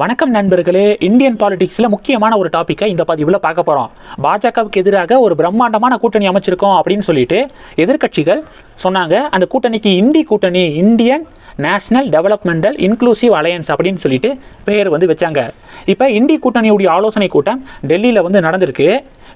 வணக்கம் நண்பர்களே இந்தியன் பாலிடிக்ஸில் முக்கியமான ஒரு டாப்பிக்கை இந்த பதிவில் பார்க்க போகிறோம் பாஜகவுக்கு எதிராக ஒரு பிரம்மாண்டமான கூட்டணி அமைச்சிருக்கோம் அப்படின்னு சொல்லிட்டு எதிர்க்கட்சிகள் சொன்னாங்க. அந்த கூட்டணிக்கு இந்தி கூட்டணி Indian National Developmental Inclusive Alliance அப்படின்னு சொல்லிட்டு பெயர் வந்து வச்சாங்க. இப்போ இந்தி கூட்டணியுடைய ஆலோசனை கூட்டம் டெல்லியில் வந்து நடந்திருக்கு.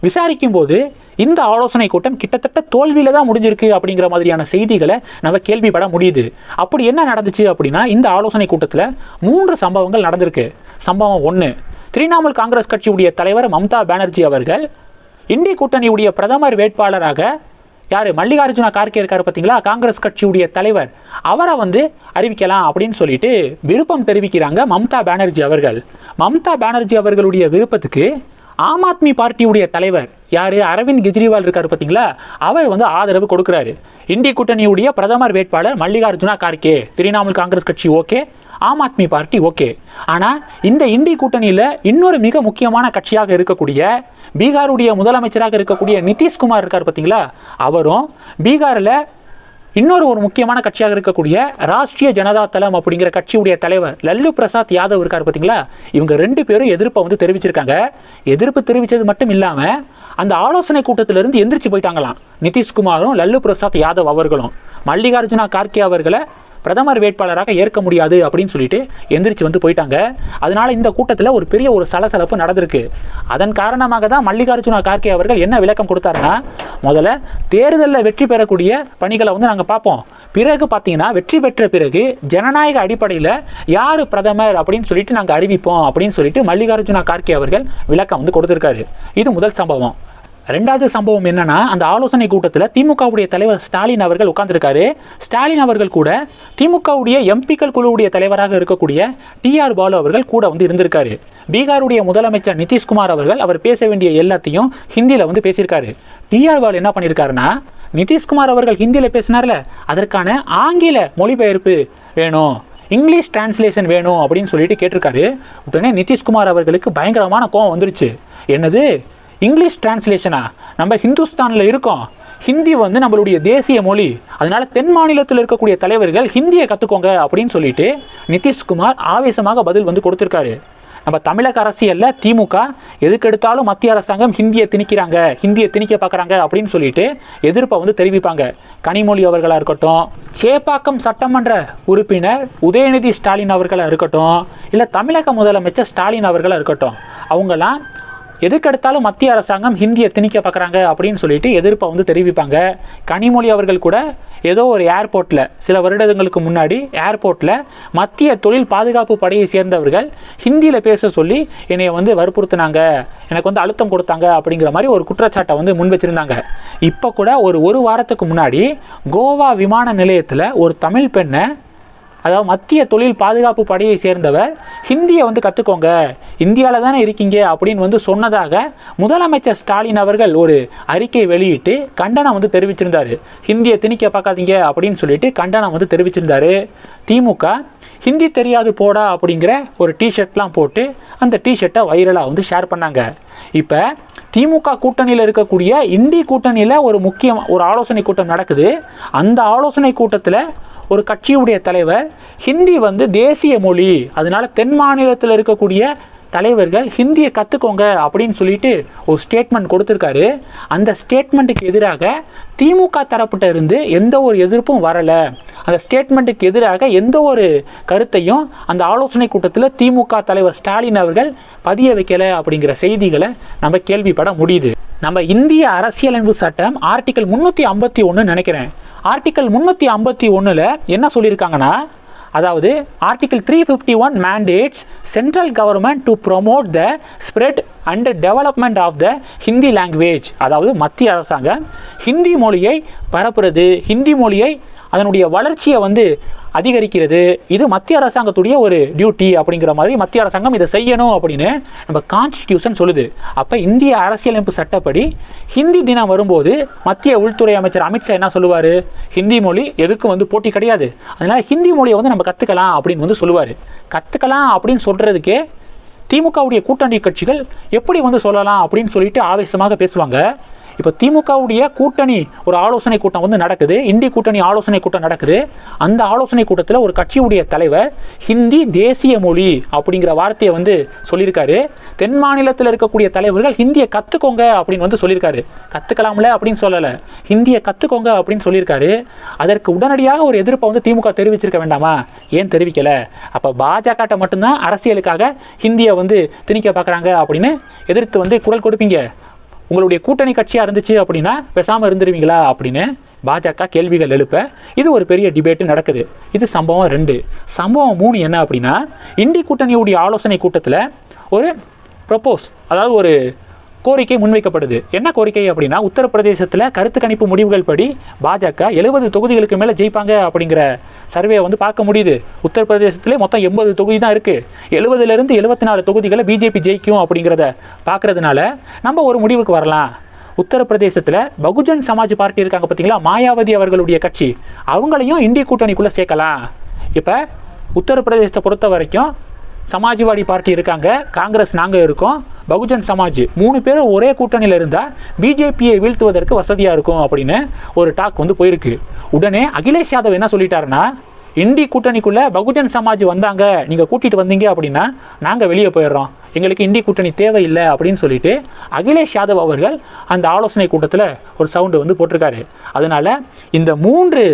விசாரிக்கும் போது இந்த ஆலோசனை கூட்டம் கிட்டத்தட்ட தோல்வியில தான் முடிஞ்சிருக்கு அப்படிங்கிற மாதிரியான செய்திகளை நம்ம கேள்விப்பட முடியுது. அப்படி என்ன நடந்துச்சு அப்படின்னா இந்த ஆலோசனை கூட்டத்தில் மூன்று சம்பவங்கள் நடந்திருக்கு. சம்பவம் ஒன்று திரிணாமுல் காங்கிரஸ் கட்சியுடைய தலைவர் மம்தா பானர்ஜி அவர்கள் இந்திய கூட்டணியுடைய பிரதமர் வேட்பாளராக யார்? மல்லிகார்ஜுனா கார்கே இருக்கார் பார்த்தீங்களா காங்கிரஸ் கட்சியுடைய தலைவர். அவரை வந்து அறிவிக்கலாம் அப்படின்னு சொல்லிட்டு விருப்பம் தெரிவிக்கிறாங்க மம்தா பானர்ஜி அவர்கள். மம்தா பானர்ஜி அவர்களுடைய விருப்பத்துக்கு ஆம் ஆத்மி பார்ட்டியுடைய தலைவர் யார்? அரவிந்த் கெஜ்ரிவால் இருக்கார் பார்த்தீங்களா அவர் வந்து ஆதரவு கொடுக்குறாரு. இந்திய கூட்டணியுடைய பிரதமர் வேட்பாளர் மல்லிகார்ஜுனா கார்கே. திரிணாமுல் காங்கிரஸ் கட்சி okay Aam Aadmi party okay. ஆனால் இந்த இந்திய கூட்டணியில் இன்னொரு மிக முக்கியமான கட்சியாக இருக்கக்கூடிய பீகாருடைய முதலமைச்சராக இருக்கக்கூடிய நிதிஷ்குமார் இருக்கார் பார்த்தீங்களா அவரும் பீகாரில் இன்னொரு ஒரு முக்கியமான கட்சியாக இருக்கக்கூடிய ராஷ்டிரிய ஜனதா தளம் அப்படிங்கிற கட்சியுடைய தலைவர் லல்லு பிரசாத் யாதவ் இருக்கார் பார்த்தீங்களா இவங்க ரெண்டு பேரும் எதிர்ப்பை வந்து தெரிவிச்சிருக்காங்க. எதிர்ப்பு தெரிவித்தது மட்டும் இல்லாமல் அந்த ஆலோசனை கூட்டத்திலிருந்து எந்திரிச்சு போயிட்டாங்களாம். நிதிஷ்குமாரும் லல்லு பிரசாத் யாதவ் அவர்களும். மல்லிகார்ஜுனா கார்கே அவர்களை பிரதமர் வேட்பாளராக ஏற்க முடியாது அப்படின்னு சொல்லிட்டு எந்திரிச்சு வந்து போயிட்டாங்க. அதனால இந்த கூட்டத்தில் ஒரு பெரிய ஒரு சலசலப்பு நடந்திருக்கு. அதன் காரணமாக தான் மல்லிகார்ஜுன கார்கே அவர்கள் என்ன விளக்கம் கொடுத்தாருன்னா முதல்ல தேர்தலில் வெற்றி பெறக்கூடிய பணிகளை வந்து நாங்கள் பார்ப்போம். பிறகு பார்த்தீங்கன்னா வெற்றி பெற்ற பிறகு ஜனநாயக அடிப்படையில் யார் பிரதமர் அப்படின்னு சொல்லிட்டு நாங்கள் அறிவிப்போம் அப்படின்னு சொல்லிட்டு மல்லிகார்ஜுன கார்கே அவர்கள் விளக்கம் வந்து கொடுத்துருக்காரு. இது முதல் சம்பவம். ரெண்டாவது சம்பவம் என்னன்னா அந்த ஆலோசனை கூட்டத்தில் திமுகவுடைய தலைவர் ஸ்டாலின் அவர்கள் உட்கார்ந்துருக்காரு. ஸ்டாலின் அவர்கள் கூட திமுகவுடைய எம்பிக்கள் குழுவுடைய தலைவராக இருக்கக்கூடிய டிஆர் பாலு அவர்கள் கூட வந்து இருந்திருக்காரு. பீகாருடைய முதலமைச்சர் நிதிஷ்குமார் அவர்கள் அவர் பேச வேண்டிய எல்லாத்தையும் ஹிந்தியில் வந்து பேசியிருக்காரு. டிஆர் பாலு என்ன பண்ணியிருக்காருன்னா நிதிஷ்குமார் அவர்கள் ஹிந்தியில் பேசினார்ல அதற்கான ஆங்கில மொழிபெயர்ப்பு வேணும் இங்கிலீஷ் டிரான்ஸ்லேஷன் வேணும் அப்படின்னு சொல்லிட்டு கேட்டிருக்காரு. உடனே நிதிஷ்குமார் அவர்களுக்கு பயங்கரமான கோவம் வந்துருச்சு. என்னது? இங்கிலீஷ் டிரான்ஸ்லேஷனா நம்ம ஹிந்துஸ்தானில் இருக்கோம். ஹிந்தி வந்து நம்மளுடைய தேசிய மொழி. அதனால தென் மாநிலத்தில் இருக்கக்கூடிய தலைவர்கள் ஹிந்தியை கற்றுக்கோங்க அப்படின்னு சொல்லிட்டு நிதிஷ்குமார் ஆவேசமாக பதில் வந்து கொடுத்துருக்காரு. நம்ம தமிழக அரசியலில் திமுக எதுக்கெடுத்தாலும் மத்திய அரசாங்கம் ஹிந்தியை திணிக்கிறாங்க ஹிந்தியை திணிக்க பார்க்குறாங்க அப்படின்னு சொல்லிட்டு எதிர்ப்பை வந்து தெரிவிப்பாங்க. கனிமொழி அவர்களாக இருக்கட்டும் சேப்பாக்கம் சட்டமன்ற உறுப்பினர் உதயநிதி ஸ்டாலின் அவர்களாக இருக்கட்டும் இல்லை தமிழக முதலமைச்சர் ஸ்டாலின் அவர்களாக இருக்கட்டும் அவங்களாம் எதுக்கெடுத்தாலும் மத்திய அரசாங்கம் ஹிந்தியை திணிக்க பார்க்குறாங்க அப்படின்னு சொல்லிட்டு எதிர்ப்பை வந்து தெரிவிப்பாங்க. கனிமொழி அவர்கள் கூட ஏதோ ஒரு ஏர்போர்ட்டில் சில வருடங்களுக்கு முன்னாடி ஏர்போர்ட்டில் மத்திய தொழில் பாதுகாப்பு படையை சேர்ந்தவர்கள் ஹிந்தியில் பேச சொல்லி என்னை வந்து வற்புறுத்தினாங்க. எனக்கு வந்து அழுத்தம் கொடுத்தாங்க அப்படிங்கிற மாதிரி ஒரு குற்றச்சாட்டை வந்து முன் வச்சிருந்தாங்க. இப்போ கூட ஒரு ஒரு வாரத்துக்கு முன்னாடி கோவா விமான நிலையத்தில் ஒரு தமிழ் பெண்ணை அதாவது மத்திய தொழில் பாதுகாப்பு படையை சேர்ந்தவர் ஹிந்தியை வந்து கற்றுக்கோங்க இந்தியாவில் தானே இருக்கீங்க அப்படின்னு வந்து சொன்னதாக முதலமைச்சர் ஸ்டாலின் அவர்கள் ஒரு அறிக்கை வெளியிட்டு கண்டனம் வந்து தெரிவிச்சிருந்தாரு. ஹிந்தியை திணிக்க பார்க்காதீங்க அப்படின்னு சொல்லிட்டு கண்டனம் வந்து தெரிவிச்சிருந்தாரு. திமுக ஹிந்தி தெரியாது போடா அப்படிங்கிற ஒரு டிஷர்ட்லாம் போட்டு அந்த டிஷர்ட்டை வைரலாக வந்து ஷேர் பண்ணாங்க. இப்போ திமுக கூட்டணியில் இருக்கக்கூடிய இந்தி கூட்டணியில் ஒரு முக்கிய ஒரு ஆலோசனை கூட்டம் நடக்குது. அந்த ஆலோசனை கூட்டத்தில் ஒரு கட்சியுடைய தலைவர் ஹிந்தி வந்து தேசிய மொழி அதனால தென் மாநிலத்தில் இருக்கக்கூடிய தலைவர்கள் ஹிந்தியை கற்றுக்கோங்க அப்படின்னு சொல்லிட்டு ஒரு ஸ்டேட்மெண்ட் கொடுத்துருக்காரு. அந்த ஸ்டேட்மெண்ட்டுக்கு எதிராக திமுக தரப்பிட்ட இருந்து எந்த ஒரு எதிர்ப்பும் வரலை. அந்த ஸ்டேட்மெண்ட்டுக்கு எதிராக எந்த ஒரு கருத்தையும் அந்த ஆலோசனை கூட்டத்தில் திமுக தலைவர் ஸ்டாலின் அவர்கள் பதிய வைக்கலை அப்படிங்கிற செய்திகளை நம்ம கேள்விப்பட முடியுது. நம்ம இந்திய அரசியலமைப்பு சட்டம் ஆர்டிக்கல் முந்நூற்றி ஐம்பத்தி ஒன்று நினைக்கிறேன். ஆர்டிக்கல் முந்நூற்றி ஐம்பத்தி ஒன்றில் என்ன சொல்லியிருக்காங்கன்னா அதாவது article three fifty one mandates central government to promote the spread and development of the Hindi language அதாவது மத்திய அரசாங்கம் ஹிந்தி மொழியை பரப்புறது ஹிந்தி மொழியை அதனுடைய வளர்ச்சியை வந்து அதிகரிக்கிறது. இது மத்திய அரசாங்கத்துடைய ஒரு டியூட்டி அப்படிங்கிற மாதிரி மத்திய அரசாங்கம் இதை செய்யணும் அப்படின்னு நம்ம கான்ஸ்டிடியூஷன் சொல்லுது. அப்போ இந்திய அரசியலமைப்பு சட்டப்படி ஹிந்தி தினம் வரும்போது மத்திய உள்துறை அமைச்சர் அமித்ஷா என்ன சொல்லுவார்? ஹிந்தி மொழி எதுக்கும் வந்து போட்டி கிடையாது. அதனால் ஹிந்தி மொழியை வந்து நம்ம கற்றுக்கலாம் அப்படின்னு வந்து சொல்லுவார். கற்றுக்கலாம் அப்படின்னு சொல்கிறதுக்கே திமுகவுடைய கூட்டணி கட்சிகள் எப்படி வந்து சொல்லலாம் அப்படின்னு சொல்லிட்டு ஆவேசமாக பேசுவாங்க. இப்போ திமுகவுடைய கூட்டணி ஒரு ஆலோசனை கூட்டம் வந்து நடக்குது. இந்தி கூட்டணி ஆலோசனை கூட்டம் நடக்குது. அந்த ஆலோசனை கூட்டத்தில் ஒரு கட்சியுடைய தலைவர் ஹிந்தி தேசிய மொழி அப்படிங்கிற வார்த்தையை வந்து சொல்லியிருக்காரு. தென் மாநிலத்தில் இருக்கக்கூடிய தலைவர்கள் ஹிந்தியை கற்றுக்கோங்க அப்படின்னு வந்து சொல்லியிருக்காரு. கற்றுக்கலாம்ல அப்படின்னு சொல்லலை. ஹிந்தியை கற்றுக்கோங்க அப்படின்னு சொல்லியிருக்காரு. அதற்கு உடனடியாக ஒரு எதிர்ப்பை வந்து திமுக தெரிவிச்சிருக்க வேண்டாமா? ஏன் தெரிவிக்கல? அப்போ பாஜகட்ட மட்டும்தான் அரசியலுக்காக ஹிந்தியை வந்து திணிக்க பார்க்குறாங்க அப்படின்னு எதிர்த்து வந்து குரல் கொடுப்பீங்க. உங்களுடைய கூட்டணி கட்சியாக இருந்துச்சு அப்படின்னா பேசாமல் இருந்துருவீங்களா அப்படின்னு பாஜக கேள்விகள் எழுப்ப இது ஒரு பெரிய டிபேட்டு நடக்குது. இது சம்பவம் ரெண்டு. சம்பவம் மூணு என்ன அப்படின்னா இந்தி கூட்டணியுடைய ஆலோசனை கூட்டத்தில் ஒரு ப்ரப்போஸ் அதாவது ஒரு கோரிக்கை முன்வைக்கப்படுது. என்ன கோரிக்கை அப்படின்னா உத்தரப்பிரதேசத்தில் கருத்து கணிப்பு முடிவுகள் படி பாஜக எழுபது தொகுதிகளுக்கு மேலே ஜெயிப்பாங்க அப்படிங்கிற சர்வே வந்து பார்க்க முடியுது. உத்தரப்பிரதேசத்திலே மொத்தம் எண்பது தொகுதி தான் இருக்குது எழுபதுலேருந்து எழுபத்தி நாலு தொகுதிகளை பிஜேபி ஜெயிக்கும் அப்படிங்கிறத பார்க்கறதுனால நம்ம ஒரு முடிவுக்கு வரலாம். உத்தரப்பிரதேசத்தில் பகுஜன் சமாஜ் பார்ட்டி இருக்காங்க பார்த்தீங்களா மாயாவதி அவர்களுடைய கட்சி. அவங்களையும் இந்திய கூட்டணிக்குள்ளே சேர்க்கலாம். இப்போ உத்தரப்பிரதேசத்தை பொறுத்த வரைக்கும் சமாஜ்வாடி பார்ட்டி இருக்காங்க காங்கிரஸ் நாங்கள் இருக்கோம் பகுஜன் சமாஜ் மூணு பேரும் ஒரே கூட்டணியில் இருந்தால் பிஜேபியை வீழ்த்துவதற்கு வசதியாக இருக்கும் அப்படின்னு ஒரு டாக் வந்து போயிருக்கு. உடனே அகிலேஷ் யாதவ் என்ன சொல்லிட்டாருன்னா இந்தி கூட்டணிக்குள்ளே பகுஜன் சமாஜ் வந்தாங்க நீங்கள் கூட்டிகிட்டு வந்தீங்க அப்படின்னா நாங்கள் வெளியே போயிடுறோம். எங்களுக்கு இந்தி கூட்டணி தேவையில்லை அப்படின்னு சொல்லிட்டு அகிலேஷ் யாதவ் அவர்கள் அந்த ஆலோசனை கூட்டத்தில் ஒரு சவுண்டு வந்து போட்டிருக்காரு. அதனால் இந்த மூன்று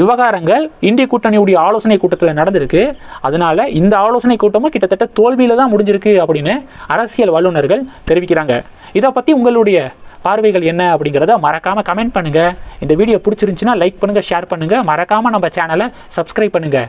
விவகாரங்கள் இந்திய கூட்டணியுடைய ஆலோசனை கூட்டத்தில் நடந்திருக்கு. அதனால இந்த ஆலோசனை கூட்டமும் கிட்டத்தட்ட தோல்வியில் தான் முடிஞ்சிருக்கு அப்படின்னு அரசியல் வல்லுநர்கள் தெரிவிக்கிறாங்க. இதை பற்றி உங்களுடைய பார்வைகள் என்ன அப்படிங்கிறத மறக்காமல் கமெண்ட் பண்ணுங்கள் இந்த வீடியோ பிடிச்சிருந்துச்சுன்னா லைக் பண்ணுங்கள் ஷேர் பண்ணுங்கள் மறக்காமல் நம்ம சேனலை சப்ஸ்கிரைப் பண்ணுங்கள்